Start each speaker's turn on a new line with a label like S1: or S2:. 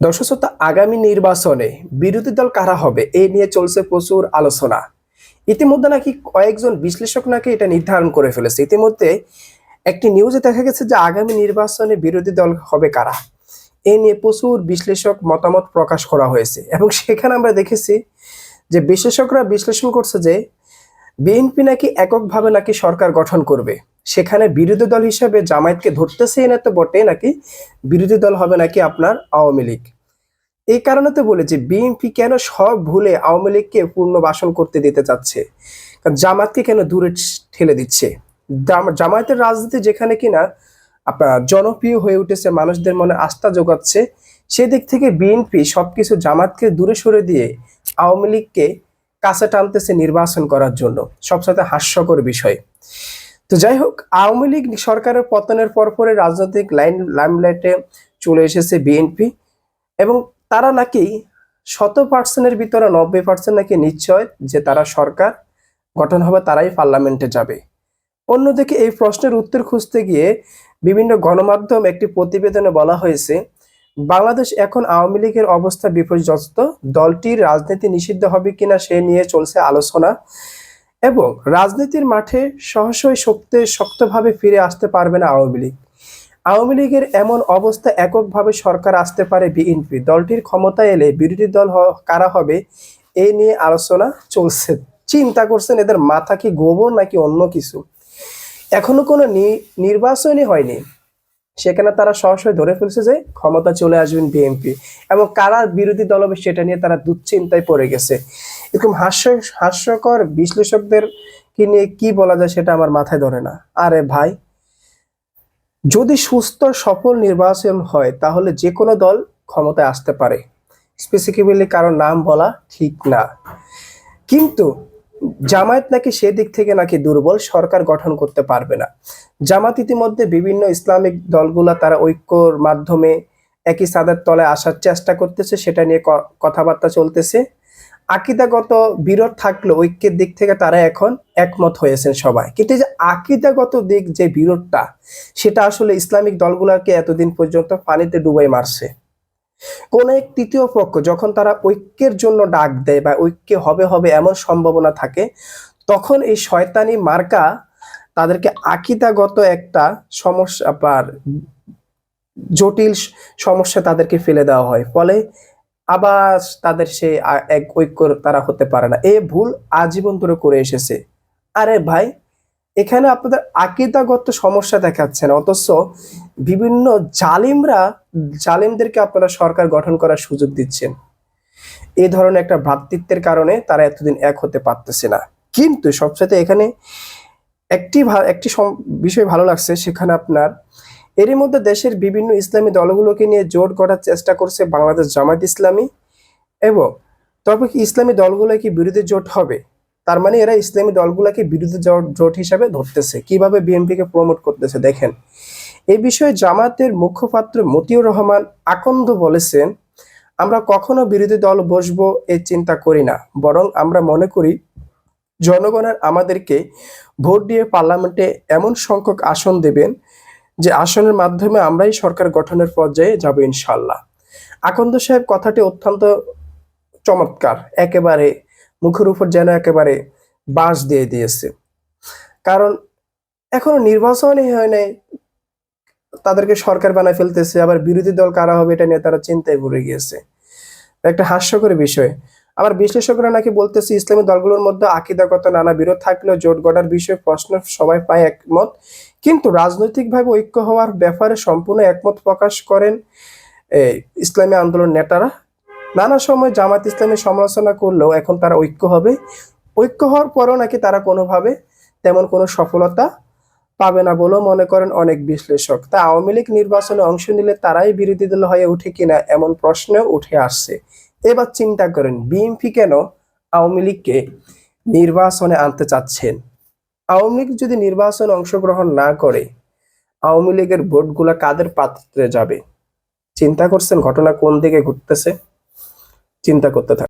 S1: দর্শক শ্রোতা, আগামী নির্বাচনে বিরোধী দল কারা হবে এই নিয়ে চলছে প্রচুর আলোচনা। ইতিমধ্যে নাকি কয়েকজন বিশ্লেষক নাকি এটা নির্ধারণ করে ফেলেছে। ইতিমধ্যে একটি নিউজে দেখা গেছে যে আগামী নির্বাচনে বিরোধী দল হবে কারা? এ নিয়ে প্রচুর বিশ্লেষক মতামত প্রকাশ করা হয়েছে এবং সেখানে আমরা দেখেছি যে বিশেষজ্ঞরা বিশ্লেষণ করছে যে বিএনপি নাকি এককভাবে নাকি সরকার গঠন করবে। সেখানে বিরোধী দল হিসেবে জামায়াতকে ধরতেছে না তো বটে নাকি বিরোধী দল হবে নাকি আপনার আওয়ামী লীগ? এই কারণে তো বলে যে বিএনপি কেন সব ভুলে আওয়ামী লীগকে পূর্ণ পুনর্বাসন করতে দিতে চাচ্ছে? কারণ জামাতকে কেন দূরে ঠেলে দিচ্ছে? জাম- জামায়াতের রাজনীতি যেখানে কিনা আপনার জনপ্রিয় হয়ে উঠেছে, মানুষদের মনে আস্থা যোগাচ্ছে, সেদিক থেকে বিএনপি সবকিছু জামাতকে দূরে সরে দিয়ে আওয়ামী লীগকে কাছে টানতেছে নির্বাচন করার জন্য। সবসাথে হাস্যকর বিষয়। তো যাই হোক, আওয়ামী লীগ সরকারের পতনের পর পরে রাজনৈতিক লাইন, লাইমলাইটে চলে এসেছে বিএনপি এবং তারা নাকি শত পার্সেন্টের ভিতরে নব্বই পার্সেন্ট নাকি নিশ্চয় যে তারা সরকার, গঠন হবে তারাই পার্লামেন্টে যাবে। অন্যদিকে এই প্রশ্নের উত্তর খুঁজতে গিয়ে বিভিন্ন গণমাধ্যম একটি প্রতিবেদনে বলা হয়েছে, বাংলাদেশ এখন আওয়ামী লীগের অবস্থা বিপর্যস্ত, দলটির রাজনীতি নিষিদ্ধ হবে কিনা সে নিয়ে চলছে আলোচনা। এবং রাজনীতির মাঠে সহসই শক্তি শক্তভাবে ফিরে আসতে পারবে না আওয়ামী লীগ। আওয়ামী লীগের এমন অবস্থা এককভাবে সরকার আসতে পারে বিএনপি। দলটির ক্ষমতায় এলে বিরোধী দল কারা হবে এই নিয়ে আলোচনা চলছে। চিন্তা করছেন এদের মাথা কি গোবর নাকি অন্য কিছু? এখনও কোনো নির্বাচনই হয়নি। সেখানে তারা সরাসরি ধরে ফেলছে যে ক্ষমতা চলে আসবেন বিএনপি এবং কারা বিরোধী দল হবে সেটা নিয়ে তারা দুশ্চিন্তায় পড়ে গেছে। এরকম হাস্য, হাস্যকর বিশ্লেষকদের কি নিয়ে কি বলা যায় সেটা আমার মাথায় ধরে না। আরে ভাই, যদি সুস্থ, সফল নির্বাচন হয়, তাহলে যে কোনো দল ক্ষমতায় আসতে পারে। স্পেসিফিক্যালি কারও নাম বলা ঠিক না। কিন্তু জামায়াত নাকি সেদিক থেকে নাকি দুর্বল, সরকার গঠন করতে পারবে না। জামাত ইতিমধ্যে বিভিন্ন ইসলামিক দলগুলা তারা ঐক্যর মাধ্যমে একই সাদের তলে আসার চেষ্টা করতেছে, সেটা নিয়ে কথাবার্তা চলতেছে। আকিদাগত বিরোধ থাকলে ঐক্যের দিক থেকে তারা এখন একমত হয়েছেন সবাই। কিন্তু যে আকিদাগত দিক যে বিরোধটা, সেটা আসলে ইসলামিক দলগুলোকে এতদিন পর্যন্ত পানিতে ডুবাই মারছে। কোন এক তৃতীয় পক্ষ যখন তারা ঐক্যের জন্য ডাক দেয় বা ঐক্য হবে হবে এমন সম্ভাবনা থাকে, তখন এই শয়তানি মার্কা তাদেরকে আকিদাগত একটা সমস্যা পার জটিল সমস্যা তাদেরকে ফেলে দেওয়া হয়। ফলে আবার তাদের সে এক ঐক্য তারা হতে পারে না। এই ভুল আজীবন ধরে করে এসেছে। আরে ভাই, এখানে আপনাদের আকিদাগত সমস্যা দেখাচ্ছেন অথচ বিভিন্ন জালিমরা, জালিমদেরকে আপনারা সরকার গঠন করার সুযোগ দিচ্ছেন। এই ধরনের একটা ভ্রাতৃত্বের কারণে তারা এতদিন এক হতে পারতেছে না। কিন্তু সবচেয়ে এখানে একটি একটি বিষয় ভালো লাগছে, সেখানে আপনার এরই মধ্যে দেশের বিভিন্ন ইসলামী দলগুলোকে নিয়ে জোট করার চেষ্টা করছে বাংলাদেশ জামায়াত ইসলামী এবং তবে কি ইসলামী দলগুলো কি বিরোধী জোট হবে? তার মানে এরা ইসলামী দলগুলোকে বিরোধী জোট জোট হিসাবে ধরতেছে। কীভাবে বিএনপিকে প্রমোট করতেছে, দেখেন। এই বিষয়ে জামাতের মুখপাত্র মতিউর রহমান আকন্দ বলেছেন, আমরা কখনো বিরোধী দল বসবো এই চিন্তা করি না। বরং আমরা মনে করি জনগণের আমাদেরকে ভোট দিয়ে পার্লামেন্টে এমন সংখ্যক আসন দেবেন যে আসনের মাধ্যমে আমরাই সরকার গঠনের পর্যায়ে যাব ইনশাল্লাহ। আকন্দ সাহেব, কথাটি অত্যন্ত চমৎকার। একেবারে মুখের উপর যেন একেবারে বাঁশ দিয়ে দিয়েছে। কারণ এখনও নির্বাচনই হয় নাই তাদেরকে সরকার বানায় ফেলতেছে, আবার বিরোধী দল কারা হবে এটা নিয়ে তারা চিন্তায় পড়ে গিয়েছে। একটা হাস্যকর বিষয়। আবার বিশ্লেষকরা নাকি বলতেছে, ইসলামী দলগুলোর মধ্যে আকিদাগত নানা বিরোধ থাকলেও জোট গড়ার বিষয়ে প্রশ্ন সবাই পায় একমত। কিন্তু রাজনৈতিকভাবে ঐক্য হওয়ার ব্যাপারে সম্পূর্ণ একমত প্রকাশ করেন ইসলামী আন্দোলন নেতারা। নানা সময় জামাত ইসলামের সমালোচনা করলেও এখন তারা ঐক্য হবে। ঐক্য হওয়ার পরেও নাকি তারা কোনোভাবে তেমন কোনো সফলতা পাবে না বলেও মনে করেন অনেক বিশ্লেষক। তা আওয়ামী লীগ নির্বাচনে অংশ নিলে তারাই বিরোধী দল হয়ে উঠে কিনা এমন প্রশ্নও উঠে আসছে। এবার চিন্তা করেন, বিএনপি কেন আওয়ামী লীগকে নির্বাচনে আনতে চাচ্ছেন? আওয়ামী লীগ যদি নির্বাচনে অংশগ্রহণ না করে, আওয়ামী লীগের ভোটগুলা কাদের পাত্রে যাবে? চিন্তা করছেন ঘটনা কোন দিকে ঘুরতেছে? চিন্তা করতে থাকুন